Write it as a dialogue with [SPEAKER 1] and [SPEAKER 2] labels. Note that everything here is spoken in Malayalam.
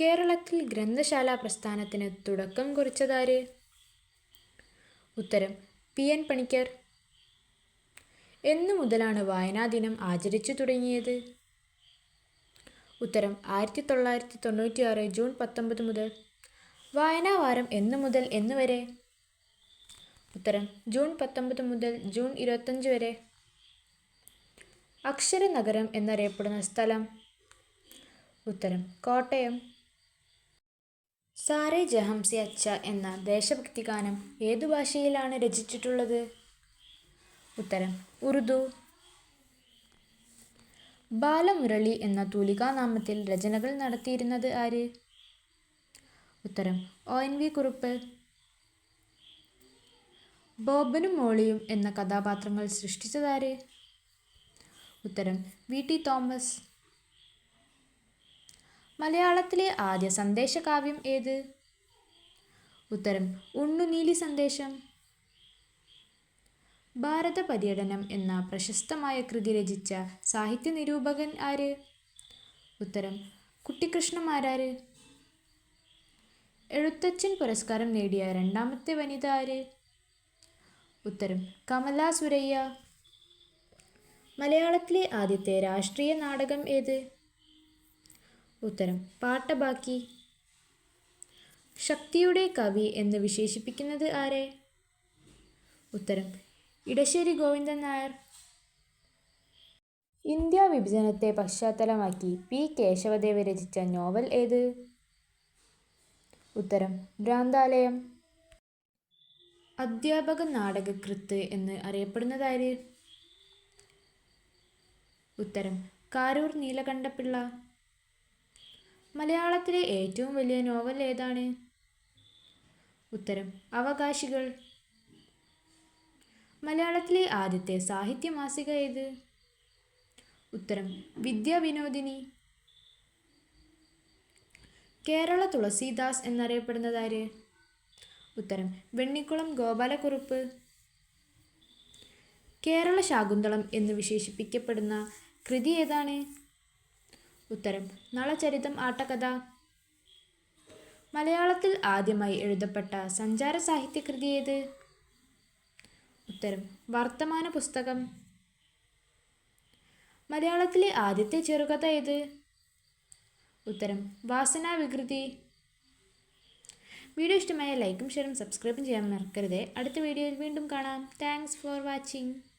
[SPEAKER 1] കേരളത്തിൽ ഗ്രന്ഥശാല പ്രസ്ഥാനത്തിന് തുടക്കം കുറിച്ചതാര്? ഉത്തരം പി. എൻ. പണിക്കർ. എന്നു മുതലാണ് വായനാ ദിനം ആചരിച്ചു തുടങ്ങിയത്. ഉത്തരം ആയിരത്തി തൊള്ളായിരത്തി തൊണ്ണൂറ്റി ആറ് ജൂൺ പത്തൊമ്പത് മുതൽ. വായനാ വാരം എന്നു മുതൽ എന്ന് വരെ. ഉത്തരം ജൂൺ പത്തൊമ്പത് മുതൽ ജൂൺ ഇരുപത്തഞ്ച് വരെ. അക്ഷര നഗരം എന്നറിയപ്പെടുന്ന സ്ഥലം. ഉത്തരം കോട്ടയം. സാറേ ജഹംസി അച്ച എന്ന ദേശഭക്തി ഗാനം ഏതു ഭാഷയിലാണ് രചിച്ചിട്ടുള്ളത്? ഉത്തരം ഉറുദു. ബാലമുരളി എന്ന തൂലികാനാമത്തിൽ രചനകൾ നടത്തിയിരുന്നത് ആര്? ഉത്തരം ഒ. എൻ. വി. കുറുപ്പ്. ബോബനും മോളിയും എന്ന കഥാപാത്രങ്ങൾ സൃഷ്ടിച്ചതാര് ഉത്തരം വി. ടി. തോമസ്. മലയാളത്തിലെ ആദ്യ സന്ദേശകാവ്യം ഏത്? ഉത്തരം ഉണ്ണുനീലി സന്ദേശം. ഭാരത പര്യടനം എന്ന പ്രശസ്തമായ കൃതി രചിച്ച സാഹിത്യ നിരൂപകൻ ആര്? ഉത്തരം കുട്ടിക്കൃഷ്ണമാരാര് എഴുത്തച്ഛൻ പുരസ്കാരം നേടിയ രണ്ടാമത്തെ വനിത ആര്? ഉത്തരം കമല സുരയ്യ മലയാളത്തിലെ ആദ്യത്തെ രാഷ്ട്രീയ നാടകം ഏത്? ഉത്തരം. പാട്ടബാക്കി. ശക്തിയുടെ കവി എന്ന് വിശേഷിപ്പിക്കുന്നത് ആരെ? ഉത്തരം. ഇടശ്ശേരി ഗോവിന്ദൻ നായർ. ഇന്ത്യ വിഭജനത്തെ പശ്ചാത്തലമാക്കി പി. കേശവദേവ് രചിച്ച നോവൽ ഏത്? ഉത്തരം. ഭ്രാന്താലയം അധ്യാപക നാടകകൃത്ത് എന്ന് അറിയപ്പെടുന്നതാര് ഉത്തരം. കാരൂർ നീലകണ്ഠപിള്ള. മലയാളത്തിലെ ഏറ്റവും വലിയ നോവൽ ഏതാണ്? ഉത്തരം അവകാശികൾ. മലയാളത്തിലെ ആദ്യത്തെ സാഹിത്യ മാസിക ഏത്? ഉത്തരം വിദ്യാവിനോദിനി കേരള തുളസീദാസ് എന്നറിയപ്പെടുന്നതാര് ഉത്തരം വെണ്ണിക്കുളം ഗോപാലക്കുറുപ്പ്. കേരള ശാകുന്തളം എന്ന് വിശേഷിപ്പിക്കപ്പെടുന്ന കൃതി ഏതാണ്? ഉത്തരം നളചരിതം ആട്ടകഥ മലയാളത്തിൽ ആദ്യമായി എഴുതപ്പെട്ട സഞ്ചാര സാഹിത്യകൃതി ഏത്? ഉത്തരം വർത്തമാന പുസ്തകം. മലയാളത്തിലെ ആദ്യത്തെ ചെറുകഥ ഏത്? ഉത്തരം വാസനാ വികൃതി. വീഡിയോ ഇഷ്ടമായ ലൈക്കും ഷെയറും സബ്സ്ക്രൈബും ചെയ്യാൻ മറക്കരുത്. അടുത്ത വീഡിയോയിൽ വീണ്ടും കാണാം. Thanks for watching.